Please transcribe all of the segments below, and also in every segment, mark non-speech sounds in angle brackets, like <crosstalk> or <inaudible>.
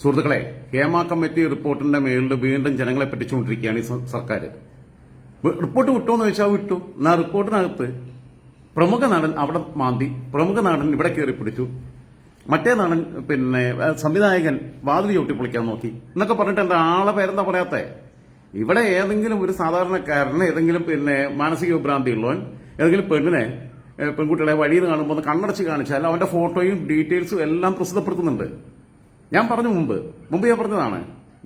സുഹൃത്തുക്കളെ ഹേമ കമ്മിറ്റി റിപ്പോർട്ടിന്റെ മേളിൽ വീണ്ടും ജനങ്ങളെ പറ്റിച്ചുകൊണ്ടിരിക്കുകയാണ് ഈ സർക്കാർ. റിപ്പോർട്ട് വിട്ടോന്ന് ചോദിച്ചാൽ വിട്ടു. എന്നാ റിപ്പോർട്ടിനകത്ത് പ്രമുഖ നാടൻ അവിടെ മാന്തി പ്രമുഖ നാടൻ ഇവിടെ കയറി പിടിച്ചു. മറ്റേ നാടൻ പിന്നെ സംവിധായകൻ വാതിൽ ചവിട്ടി പൊളിക്കാൻ നോക്കി. എന്നൊക്കെ പറഞ്ഞിട്ട് എന്താ ആളെ പേരെന്താ പറയാത്തെ? ഇവിടെ ഏതെങ്കിലും ഒരു സാധാരണക്കാരന് ഏതെങ്കിലും പിന്നെ മാനസിക വിഭ്രാന്തി ഉള്ളവൻ ഏതെങ്കിലും പെണ്ണിനെ പെൺകുട്ടികളെ വഴിയിൽ കാണുമ്പോൾ കണ്ണടച്ച് കാണിച്ചാൽ അവന്റെ ഫോട്ടോയും ഡീറ്റെയിൽസും എല്ലാം പ്രസിദ്ധപ്പെടുത്തുന്നുണ്ട്. ഞാൻ പറഞ്ഞു മുമ്പ് മുമ്പ് ഞാൻ പറഞ്ഞതാണ്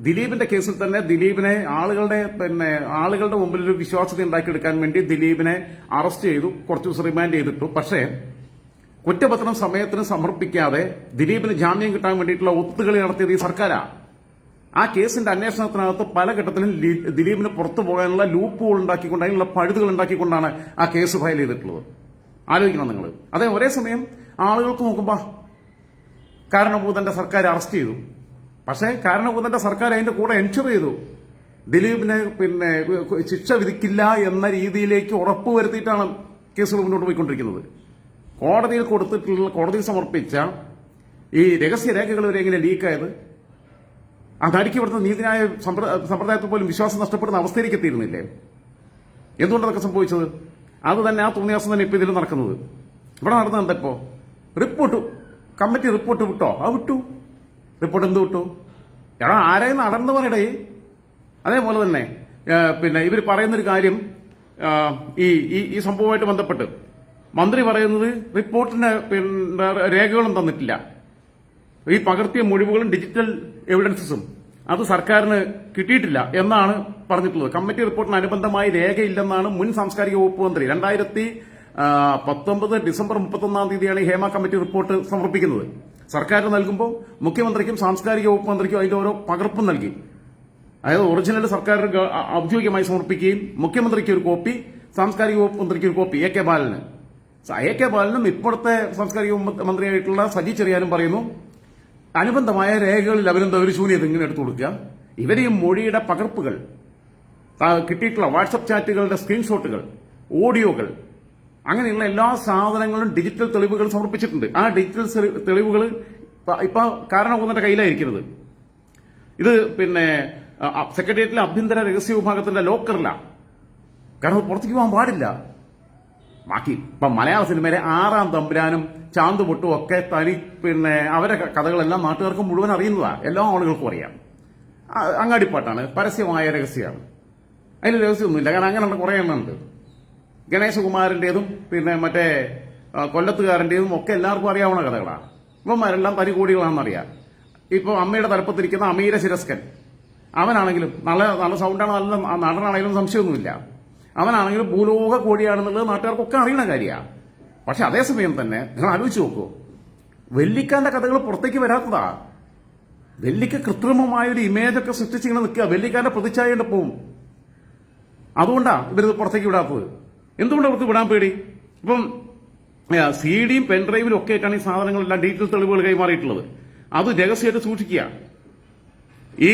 ദിലീപിന്റെ കേസിൽ തന്നെ ദിലീപിനെ ആളുകളുടെ പിന്നെ ആളുകളുടെ മുമ്പിൽ ഒരു വിശ്വാസ്യത ഉണ്ടാക്കിയെടുക്കാൻ വേണ്ടി ദിലീപിനെ അറസ്റ്റ് ചെയ്തു കുറച്ച് ദിവസം റിമാൻഡ് ചെയ്തിട്ടു. പക്ഷേ കുറ്റപത്രം സമയത്തിന് സമർപ്പിക്കാതെ ദിലീപിന് ജാമ്യം കിട്ടാൻ വേണ്ടിയിട്ടുള്ള ഒത്തുകളി നടത്തിയത് ഈ സർക്കാരാ. ആ കേസിന്റെ അന്വേഷണത്തിനകത്ത് പല ഘട്ടത്തിലും ദിലീപിന് പുറത്തു പോകാനുള്ള ലൂപ്പുകൾ ഉണ്ടാക്കിക്കൊണ്ട് അതിനുള്ള പഴുതുകൾ ഉണ്ടാക്കിക്കൊണ്ടാണ് ആ കേസ് ഫയൽ ചെയ്തിട്ടുള്ളത്. ആലോചിക്കണം നിങ്ങൾ. അതേ ഒരേ സമയം ആളുകൾക്ക് നോക്കുമ്പോൾ കാരണഭൂതന്റെ സർക്കാർ അറസ്റ്റ് ചെയ്തു. പക്ഷേ കാരണഭൂതന്റെ സർക്കാർ അതിന്റെ കൂടെ എൻഷർ ചെയ്തു. ദിലീപിനെ പിന്നെ ശിക്ഷ വിധിക്കില്ല എന്ന രീതിയിലേക്ക് ഉറപ്പുവരുത്തിയിട്ടാണ് കേസുകൾ മുന്നോട്ട് പോയിക്കൊണ്ടിരിക്കുന്നത്. കോടതിയിൽ കൊടുത്തിട്ടുള്ള കോടതി സമർപ്പിച്ച ഈ രഹസ്യരേഖകൾ വരെ എങ്ങനെ ലീക്കായത്? നടിക്ക് ഇവിടുത്തെ നീതിന്യായ സമ്പ്ര- സമ്പ്രദായത്തിൽ പോലും വിശ്വാസം നഷ്ടപ്പെടുന്ന അവസ്ഥയിലേക്ക് എത്തിയിരുന്നില്ലേ? എന്തുകൊണ്ടതൊക്കെ സംഭവിച്ചത്? അത് തന്നെ ആ തോന്നിയാസം തന്നെ ഇപ്പൊ ഇതിൽ നടക്കുന്നത്. ഇവിടെ നടന്നത് എന്താ ഇപ്പോ? റിപ്പോർട്ട്. കമ്മിറ്റി റിപ്പോർട്ട് വിട്ടോ? ആ വിട്ടു. റിപ്പോർട്ട് എന്ത് വിട്ടു? എടാ ആരായി നടന്നു പറയടേ. അതേപോലെ തന്നെ പിന്നെ ഇവർ പറയുന്നൊരു കാര്യം ഈ ഈ- ഈ സംഭവമായിട്ട് ബന്ധപ്പെട്ട്. മന്ത്രി പറയുന്നത് റിപ്പോർട്ടിന് പിന്നെ രേഖകളും തന്നിട്ടില്ല. ഈ പകർത്തിയ മൊഴിവുകളും ഡിജിറ്റൽ എവിഡൻസസും അത് സർക്കാരിന് കിട്ടിയിട്ടില്ല എന്നാണ് പറഞ്ഞിട്ടുള്ളത്. കമ്മിറ്റി റിപ്പോർട്ടിന് അനുബന്ധമായി രേഖയില്ലെന്നാണ് മുൻ സാംസ്കാരിക വകുപ്പ് മന്ത്രി. രണ്ടായിരത്തി പത്തൊമ്പത് ഡിസംബർ മുപ്പത്തൊന്നാം തീയതിയാണ് ഹേമ കമ്മിറ്റി റിപ്പോർട്ട് സമർപ്പിക്കുന്നത്. സർക്കാർ നൽകുമ്പോൾ മുഖ്യമന്ത്രിക്കും സാംസ്കാരിക വകുപ്പ് മന്ത്രിക്കും അതിന്റെ ഓരോ പകർപ്പും നൽകി. അതായത് ഒറിജിനൽ സർക്കാർ ഔദ്യോഗികമായി സമർപ്പിക്കുകയും മുഖ്യമന്ത്രിക്ക് ഒരു കോപ്പി സാംസ്കാരിക വകുപ്പ് മന്ത്രിക്ക് ഒരു കോപ്പി എ കെ ബാലന്. എ കെ ബാലനും ഇപ്പോഴത്തെ സാംസ്കാരിക മന്ത്രിയായിട്ടുള്ള സജി ചെറിയാനും പറയുന്നു അനുബന്ധമായ രേഖകളിൽ അവരെന്താ ഒരു ശൂന്യത ഇങ്ങനെ എടുത്തു കൊടുക്കുക. ഇവർ ഈ മൊഴിയുടെ പകർപ്പുകൾ കിട്ടിയിട്ടുള്ള വാട്സപ്പ് ചാറ്റുകളുടെ സ്ക്രീൻഷോട്ടുകൾ ഓഡിയോകൾ അങ്ങനെയുള്ള എല്ലാ സാധനങ്ങളും ഡിജിറ്റൽ തെളിവുകൾ സമർപ്പിച്ചിട്ടുണ്ട്. ആ ഡിജിറ്റൽ തെളിവുകൾ ഇപ്പൊ കാരണഭൂതന്റെ കയ്യിലായിരിക്കുന്നത് ഇത് പിന്നെ സെക്രട്ടേറിയറ്റിലെ ആഭ്യന്തര രഹസ്യ വിഭാഗത്തിന്റെ ലോക്കറിലാണ് കാരണം പുറത്തേക്ക് പോകാൻ പാടില്ല. ബാക്കി ഇപ്പൊ മലയാള സിനിമയിലെ ആറാം തമ്പുരാനും ചാന്ത് പൊട്ടും ഒക്കെ തനി പിന്നെ അവരെ കഥകളെല്ലാം നാട്ടുകാർക്ക് മുഴുവൻ അറിയുന്നതാ. എല്ലാ ആളുകൾക്കും അറിയാം. അങ്ങാടിപ്പാട്ടാണ്. പരസ്യമായ രഹസ്യമാണ് അതിൽ രഹസ്യമൊന്നുമില്ല. കാരണം അങ്ങനെയുള്ള കുറേ എണ്ണം ഉണ്ട്. ഗണേശകുമാരന്റേതും പിന്നെ മറ്റേ കൊല്ലത്തുകാരന്റെതും ഒക്കെ എല്ലാവർക്കും അറിയാവുന്ന കഥകളാണ്. ഇവന്മാരെല്ലാം തനി കോടികളാണെന്നറിയാം ഇപ്പോൾ അമ്മയുടെ തലപ്പത്തിരിക്കുന്ന അമീര ശിരസ്കൻ. അവനാണെങ്കിലും നല്ല നല്ല സൗണ്ടാണ് നല്ല നടനാണെങ്കിലും സംശയമൊന്നുമില്ല. അവനാണെങ്കിലും ഭൂലോക കോഴിയാണെന്നുള്ളത് നാട്ടുകാർക്കൊക്കെ അറിയുന്ന കാര്യമാണ്. പക്ഷെ അതേസമയം തന്നെ നിങ്ങൾ ആലോചിച്ച് നോക്കൂ. വെല്ലിക്കാന്റെ കഥകൾ പുറത്തേക്ക് വരാത്തതാ. വെല്ലിക്ക് കൃത്രിമമായ ഒരു ഇമേജ് ഒക്കെ സൃഷ്ടിച്ചിങ്ങനെ നിൽക്കുക. വെല്ലിക്കാന്റെ പ്രതിച്ഛായ പോവും അതുകൊണ്ടാ ഇവരിത് പുറത്തേക്ക് വിടാത്തത്. എന്തുകൊണ്ട് അവർക്ക് വിടാൻ പേടി? ഇപ്പം സി ഡിയും പെൻഡ്രൈവിലും ഒക്കെ ആയിട്ടാണ് ഈ സാധനങ്ങളെല്ലാം ഡീറ്റെയിൽ തെളിവുകൾ കൈമാറിയിട്ടുള്ളത്. അത് രഹസ്യമായിട്ട് സൂക്ഷിക്കുക. ഈ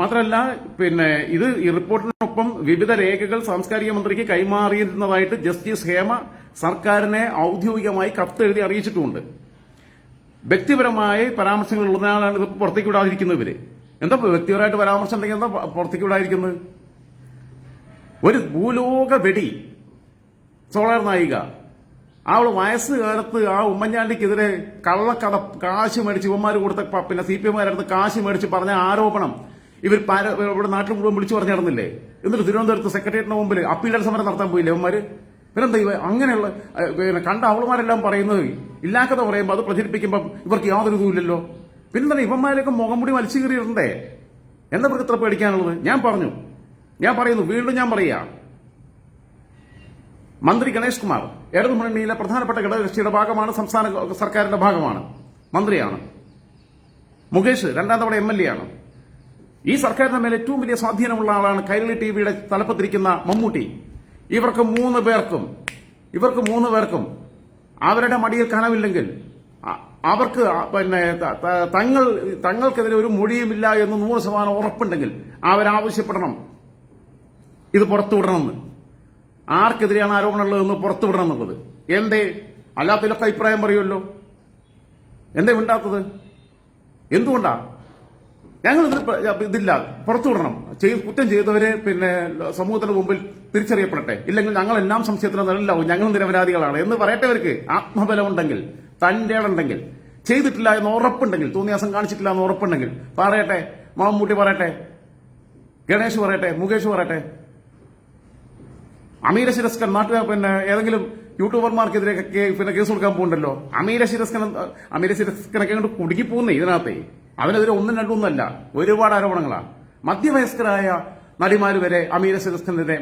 മാത്രമല്ല പിന്നെ ഇത് ഈ റിപ്പോർട്ടിനൊപ്പം വിവിധ രേഖകൾ സാംസ്കാരിക മന്ത്രിക്ക് കൈമാറിയിരുന്നതായിട്ട് ജസ്റ്റിസ് ഹേമ സർക്കാരിനെ ഔദ്യോഗികമായി കത്തെഴുതി അറിയിച്ചിട്ടുമുണ്ട് വ്യക്തിപരമായ പരാമർശങ്ങൾ ഉള്ളതിനാലാണ് ഇത് പുറത്തേക്ക് വിടാതിരിക്കുന്നത് ഇവർ. എന്താ വ്യക്തിപരമായിട്ട് പരാമർശം ഉണ്ടെങ്കിൽ എന്താ പുറത്തേക്ക് വിടാതിരിക്കുന്നത്? ഒരു ഭൂലോക വെടി. സോളാർ നായിക. അവൾ വയസ്സുകാലത്ത് ആ ഉമ്മൻചാണ്ടിക്കെതിരെ കള്ളക്കഥ കാശ് മേടിച്ച് ഇവന്മാർ കൊടുത്ത പിന്നെ സി പി എമ്മാരടുത്ത് കാശ് മേടിച്ച് പറഞ്ഞ ആരോപണം ഇവർ ഇവിടെ നാട്ടിൽ മുഴുവൻ വിളിച്ചു പറഞ്ഞു നടന്നില്ലേ? എന്നിട്ട് തിരുവനന്തപുരത്ത് സെക്രട്ടേറിയറ്റിന് മുമ്പിൽ അപ്പീലർ സമരം നടത്താൻ പോയില്ലേ ഇവന്മാര്? പിന്നെന്താ ഇവ അങ്ങനെയുള്ള പിന്നെ കണ്ട അവളുമാരെല്ലാം പറയുന്നത് ഇല്ലാക്കഥ പറയുമ്പോൾ അത് പ്രചരിപ്പിക്കുമ്പോൾ ഇവർക്ക് യാതൊരു ഇതുമില്ലല്ലോ പിന്നെന്താണ് ഇവന്മാരൊക്കെ മുഖംമുടി വലിച്ചു കീറിയിട്ടുണ്ടേ എന്താ ഇവർക്ക് ഇത്ര പേടിക്കാനുള്ളത്? ഞാൻ പറഞ്ഞു. ഞാൻ പറയുന്നു വീണ്ടും ഞാൻ പറയുക. മന്ത്രി ഗണേഷ് കുമാർ ഇടതുമുന്നണിയിലെ പ്രധാനപ്പെട്ട ഘടകകക്ഷിയുടെ ഭാഗമാണ് സംസ്ഥാന സർക്കാരിന്റെ ഭാഗമാണ്. മന്ത്രിയാണ്. മുകേഷ് രണ്ടാം തവണ എം എൽ എ ആണ്. ഈ സർക്കാരിന്റെ മേലെ ഏറ്റവും വലിയ സ്വാധീനമുള്ള ആളാണ് കൈരളി ടി വിയുടെ തലപ്പത്തിരിക്കുന്ന മമ്മൂട്ടി. ഇവർക്ക് മൂന്ന് പേർക്കും ഇവർക്ക് മൂന്ന് പേർക്കും അവരുടെ മടിയിൽ കനവില്ലെങ്കിൽ അവർക്ക് പിന്നെ തങ്ങൾ തങ്ങൾക്കെതിരെ ഒരു മൊഴിയുമില്ല എന്ന് നൂറ് ശതമാനം ഉറപ്പുണ്ടെങ്കിൽ അവരാവശ്യപ്പെടണം. ഇത് പുറത്തുവിടണമെന്ന്. ആർക്കെതിരെയാണ് ആരോപണമുള്ളതെന്ന് പുറത്തുവിടണം എന്നുള്ളത് എന്തേ? അല്ലാത്തതിലൊക്കെ അഭിപ്രായം പറയുമല്ലോ. എന്തേ മിണ്ടാത്തത്? എന്തുകൊണ്ടാ? ഞങ്ങൾ ഇതില്ല. പുറത്തുവിടണം. കുറ്റം ചെയ്തവരെ പിന്നെ സമൂഹത്തിന്റെ മുമ്പിൽ തിരിച്ചറിയപ്പെടട്ടെ. ഇല്ലെങ്കിൽ ഞങ്ങൾ എല്ലാം സംശയത്തിന് നിഴലിലാവും ഞങ്ങൾ നിരപരാധികളാണ്. എന്ന് പറയട്ടവർക്ക് ആത്മബലം ഉണ്ടെങ്കിൽ തന്റെ ഉണ്ടെങ്കിൽ ചെയ്തിട്ടില്ല എന്ന് ഉറപ്പുണ്ടെങ്കിൽ തോന്നിയാസം കാണിച്ചിട്ടില്ല എന്ന് ഉറപ്പുണ്ടെങ്കിൽ. പറയട്ടെ. മാമ്മൂട്ടി പറയട്ടെ. ഗണേഷ് പറയട്ടെ. മുകേഷ് പറയട്ടെ. അമീര ശിരസ്കൻ നാട്ടിൽ പിന്നെ ഏതെങ്കിലും യൂട്യൂബർമാർക്കെതിരെ പിന്നെ കേസ് കൊടുക്കാൻ പോകുന്നുണ്ടല്ലോ അമീര ശിരസ്കൻ അമീര ശിരസ്കനൊക്കെ അങ്ങോട്ട് കുടുങ്ങി പോകുന്നേ ഇതിനകത്തെ. അവനെതിരെ ഒന്നും അല്ല ഒരുപാട് ആരോപണങ്ങളാണ് മധ്യവയസ്കരായ നടിമാര് വരെ അമീര ശിരസ്കനെതിരെ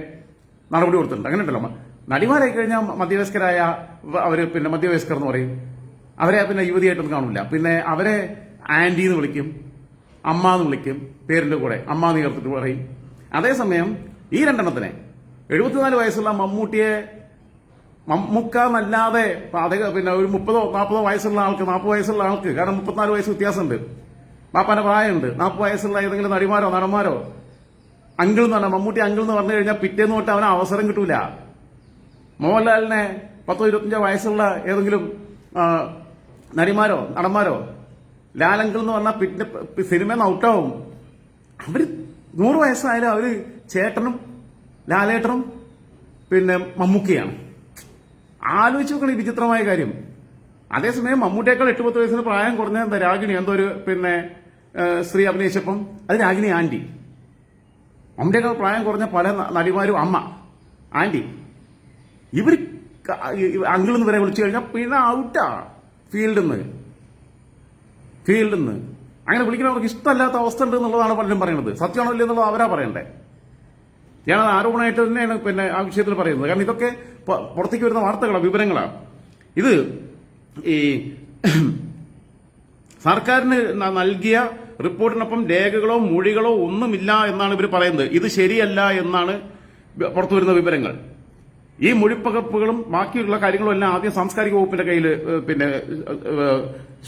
നടപടി കൊടുത്തിട്ടുണ്ട്. അങ്ങനെ ഉണ്ടല്ലോ നടിമാരായി കഴിഞ്ഞാൽ മധ്യവയസ്കരായ അവർ പിന്നെ മധ്യവയസ്കർ എന്ന് പറയും. അവരെ പിന്നെ യുവതിയായിട്ടൊന്നും കാണില്ല പിന്നെ അവരെ ആന്റി എന്ന് വിളിക്കും. അമ്മ എന്ന് വിളിക്കും. പേരിന്റെ കൂടെ അമ്മ നീർത്തിട്ട് പറയും. അതേസമയം ഈ രണ്ടെണ്ണത്തിനെ എഴുപത്തിനാല് വയസ്സുള്ള മമ്മൂട്ടിയെ മമ്മൂക്ക എന്നല്ലാതെ അദ്ദേഹം പിന്നെ ഒരു മുപ്പതോ നാൽപ്പതോ വയസ്സുള്ള ആൾക്ക് നാൽപ്പത് വയസ്സുള്ള ആൾക്ക് കാരണം മുപ്പത്തിനാല് വയസ്സ് വ്യത്യാസമുണ്ട്. പാപ്പാന്റെ പ്രായമുണ്ട്. നാൽപ്പത് വയസ്സുള്ള ഏതെങ്കിലും നടിമാരോ നടന്മാരോ? അങ്കിൾ എന്ന് പറഞ്ഞാൽ മമ്മൂട്ടി അങ്കിൾ എന്ന് പറഞ്ഞു കഴിഞ്ഞാൽ പിറ്റേന്ന് തൊട്ട് അവന് അവസരം കിട്ടൂല. മോഹൻലാലിനെ പത്തോ ഇരുപത്തഞ്ചോ വയസ്സുള്ള ഏതെങ്കിലും നടിമാരോ നടന്മാരോ? ലാലങ്കിൾ എന്ന് പറഞ്ഞാൽ പിന്നെ സിനിമ ഔട്ടാവും. അവർ നൂറ് വയസ്സായാലും അവർ ചേട്ടനും ലാലേട്ടനും പിന്നെ മമ്മൂക്കയാണ്. ആലോചിച്ച് നോക്കണം ഈ വിചിത്രമായ കാര്യം. അതേസമയം മമ്മൂട്ടിയേക്കാൾ എട്ട് പത്ത് വയസ്സിന് പ്രായം കുറഞ്ഞ എന്താ രാഗിണി? എന്തോ ഒരു പിന്നെ സ്ത്രീ അഭിനയിച്ചപ്പം അത് രാഗിണി ആന്റി. മമ്മൂട്ടിയേക്കാൾ പ്രായം കുറഞ്ഞ പല നടിമാരും അമ്മ ആന്റി. ഇവർ അങ്കിൾ എന്ന് വരെ വിളിച്ചു കഴിഞ്ഞാൽ പിന്നെ ഔട്ടാ ഫീൽഡിൽ നിന്ന്. ഫീൽഡിൽ നിന്ന്. അങ്ങനെ വിളിക്കുന്നവർക്ക് ഇഷ്ടമല്ലാത്ത അവസ്ഥ ഉണ്ട് എന്നുള്ളതാണ് പലരും പറയുന്നത്. സത്യമാണോ ഇല്ല എന്നുള്ളത് അവരാ പറയണ്ടേ? ഞാൻ ആരോപണമായിട്ട് തന്നെയാണ് പിന്നെ ആ വിഷയത്തിൽ പറയുന്നത്. കാരണം ഇതൊക്കെ പുറത്തേക്ക് വരുന്ന വാർത്തകളാണ് വിവരങ്ങളാണ് ഇത് ഈ <clears throat> സർക്കാരിന് നൽകിയ റിപ്പോർട്ടിനൊപ്പം രേഖകളോ മൊഴികളോ ഒന്നുമില്ല എന്നാണ് ഇവർ പറയുന്നത്. ഇത് ശരിയല്ല എന്നാണ് പുറത്തു വരുന്ന വിവരങ്ങൾ. ഈ മൊഴിപ്പകർപ്പുകളും ബാക്കിയുള്ള കാര്യങ്ങളും എല്ലാം ആദ്യം സാംസ്കാരിക വകുപ്പിന്റെ കയ്യിൽ പിന്നെ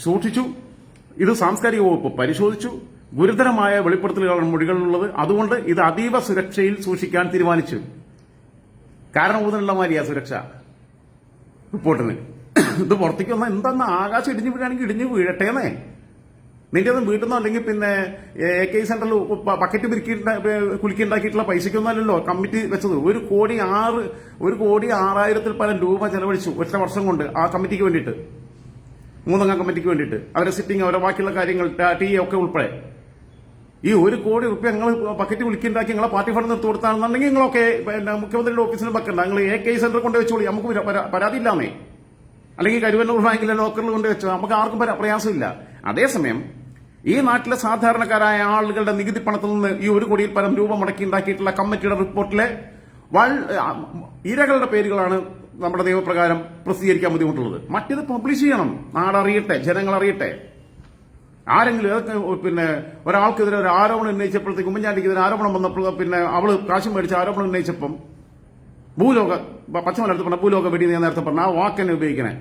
സൂക്ഷിച്ചു. ഇത് സാംസ്കാരിക വകുപ്പ് പരിശോധിച്ചു. ഗുരുതരമായ വെളിപ്പെടുത്തലുകളാണ് മൊഴികളിലുള്ളത് അതുകൊണ്ട് ഇത് അതീവ സുരക്ഷയിൽ സൂക്ഷിക്കാൻ തീരുമാനിച്ചു. കാരണം ഊതനുള്ള മാതിരിയാ സുരക്ഷ. റിപ്പോർട്ടിന്. ഇത് പുറത്തേക്ക് വന്നാൽ എന്താന്ന് ആകാശം ഇടിഞ്ഞു വീഴാണെങ്കിൽ ഇടിഞ്ഞു വീഴട്ടേന്നേ. നിന്റെ ഒന്നും വീട്ടിൽ നിന്നോ അല്ലെങ്കിൽ പിന്നെ എ കെ സെന്ററിൽ പക്കറ്റ് കുലുക്കി ഉണ്ടാക്കിയിട്ടുള്ള പൈസയ്ക്കൊന്നല്ലല്ലോ കമ്മിറ്റി വെച്ചത്. ഒരു കോടി ആറ് ഒരു കോടി ആറായിരത്തിൽ പരം രൂപ ചെലവഴിച്ചു ഒറ്റ വർഷം കൊണ്ട് ആ കമ്മിറ്റിക്ക് വേണ്ടിയിട്ട്. മൂന്നംഗ കമ്മിറ്റിക്ക് വേണ്ടിയിട്ട്. അവരെ സിറ്റിംഗ് അവരെ ബാക്കിയുള്ള കാര്യങ്ങൾ ടി ഒക്കെ ഉൾപ്പെടെ. ഈ ഒരു കോടി റുപ്യ നിങ്ങൾ പക്കറ്റ് വിളിക്കുണ്ടാക്കി നിങ്ങളെ പാർട്ടി ഫണ്ട് നിർത്തി കൊടുത്താണെന്നുണ്ടെങ്കിൽ നിങ്ങളൊക്കെ മുഖ്യമന്ത്രിയുടെ ഓഫീസിന് വെക്കണ്ട നിങ്ങൾ എ കെ സെന്റർ കൊണ്ട് വെച്ചോളി. നമുക്ക് പരാ- പരാ- പരാതി ഇല്ലാന്നേ. അല്ലെങ്കിൽ കരുവന്നൂർ ബാങ്കിലെ ലോക്കറിൽ കൊണ്ട് വെച്ചോ. നമുക്ക് ആർക്കും പ്രയാസമില്ല. അതേസമയം ഈ നാട്ടിലെ സാധാരണക്കാരായ ആളുകളുടെ നികുതി പണത്തിൽ നിന്ന് ഈ ഒരു കോടിയിൽ പരം രൂപ മുടക്കി ഉണ്ടാക്കിയിട്ടുള്ള കമ്മിറ്റിയുടെ റിപ്പോർട്ടിലെ ഇരകളുടെ പേരുകളാണ് നമ്മുടെ നിയമപ്രകാരം പ്രസിദ്ധീകരിക്കാൻ ബുദ്ധിമുട്ടുള്ളത്. മറ്റേത് പബ്ലിഷ് ചെയ്യണം. നാടറിയട്ടെ ജനങ്ങൾ അറിയട്ടെ ആരെങ്കിലും ഏതൊക്കെ പിന്നെ ഒരാൾക്കെതിരെ ഒരു ആരോപണം ഉന്നയിച്ചപ്പോഴത്തേക്ക് ഉമ്മൻചാണ്ടിക്കെതിരെ ആരോപണം വന്നപ്പോൾ പിന്നെ അവൾ കാശ് മേടിച്ച ആരോപണം ഉന്നയിച്ചപ്പം ഭൂലോക പച്ചമലടുത്ത് പറഞ്ഞ ഭൂലോക വെടി ഞാൻ നേരത്തെ പറഞ്ഞ ആ വാക്കെന്നെ ഉപയോഗിക്കണേ.